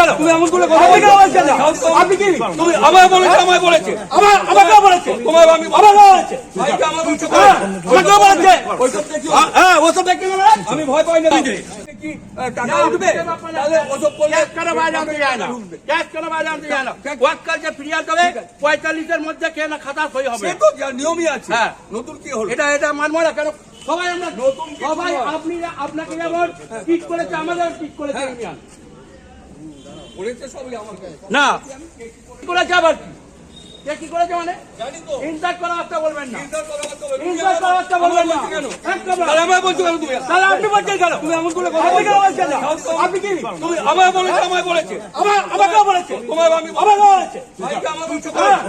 কেন? তুমি এমন করে কথা বলতে বলছেন না আপনি কি? তুমি আমায় বলেছে আমায় বলেছে। আমার আমাকে বলেছে। তোমায় আমি আমাকে বলেছে। ভাইকে আমার বলছো হ্যাঁ, আমাকে বলেছে। হ্যাঁ, হ্যাঁ ওসব দেখতে আমি ভয় পাই না কি? টাকা উঠবে? তাহলে ওসব করলে ক্যাশ কেন বাইরে আনতে যায় না। ক্যাশ কেন বাইরে আনতে যায় না। ওয়াক্কার যে ফিরিয়ে দেবে পঁয়তাল্লিশের মধ্যে কে না খাতা সই হবে? সে তো নিয়মই আছে। হ্যাঁ। নতুন কি হলো? এটা এটা মানবো না কেন? সবাই আমরা নতুন সবাই আপনি আপনাকে যেমন ঠিক করেছে আমাদের ঠিক করেছে ইউনিয়ন করেছে সবই আমার কাছে না। কি করেছে আবার? কি কে কি করেছে মানে? ইনসার্ট করা কথা বলবেন না। আপনি আমি হ্যাঁ,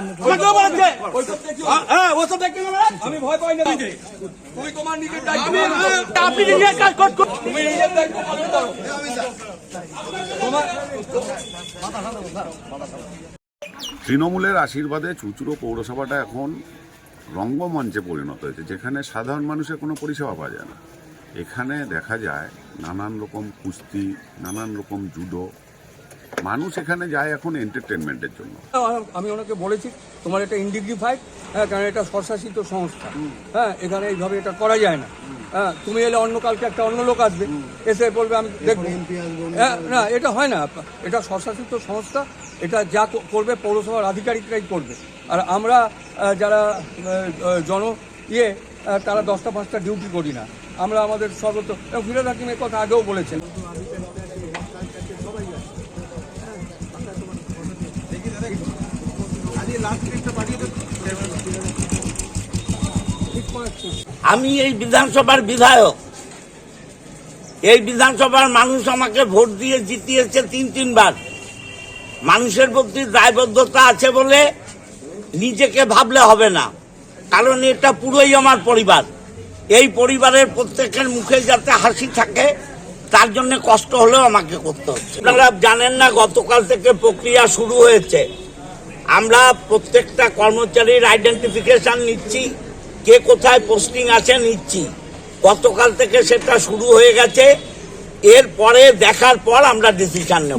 হ্যাঁ, হ্যাঁ ওসব দেখতে গেলে আমি ভয় পাই না তুমি তোমার নিজের দায়িত্ব আমি পালন করো। আপনি নিজের কাজ করুন। তুমি নিজের দায়িত্ব পালন করো। তৃণমূলের আশীর্বাদে চুচুড়ো পৌরসভাটা এখন রঙ্গমঞ্চে পরিণত হয়েছে যেখানে সাধারণ মানুষের কোনো পরিষেবা পাওয়া যায় না। এখানে দেখা যায় নানান রকম কুস্তি নানান রকম জুডো। মানুষ এখানে যায় এখন এন্টারটেনমেন্টের জন্য। আমি ওনাকে বলেছি তোমার এটা ইন্ডিগ্রিফাইড হ্যাঁ কারণ এটা স্বশাসিত সংস্থা। হ্যাঁ এখানে এইভাবে এটা করা যায় না। হ্যাঁ তুমি এলে অন্য কালকে একটা অন্য লোক আসবে এসে বলবে আমি দেখব। হ্যাঁ, না এটা হয় না এটা স্বশাসিত সংস্থা এটা যা করবে পৌরসভার আধিকারিকরাই করবে। আর আমরা যারা জন ইয়ে তারা দশটা পাঁচটা ডিউটি করি না। আমরা আমাদের সর্বত্র এবং ফিরোজ হাকিম এর কথা আগেও বলেছেন। আমি এই বিধানসভার বিধায়ক। এই বিধানসভার মানুষ আমাকে ভোট দিয়ে জিতিয়েছে তিন, তিনবার। মানুষের প্রতি দায়বদ্ধতা আছে বলে নিজেকে ভাবলে হবে না। কারণ এটা পুরোই আমার পরিবার। এই পরিবারের প্রত্যেকের মুখে যাতে হাসি থাকে, তার জন্য কষ্ট হলেও আমাকে করতে হচ্ছে। আপনারা জানেন না, গতকাল থেকে প্রক্রিয়া শুরু হয়েছে। আমরা প্রত্যেকটা কর্মচারীর আইডেন্টিফিকেশন নিচ্ছি। কে কোথায় পোস্টিং আছে নিচ্ছি। গতকাল থেকে সেটা শুরু হয়ে গেছে। এরপরে দেখার পর আমরা ডিসিশন নেব।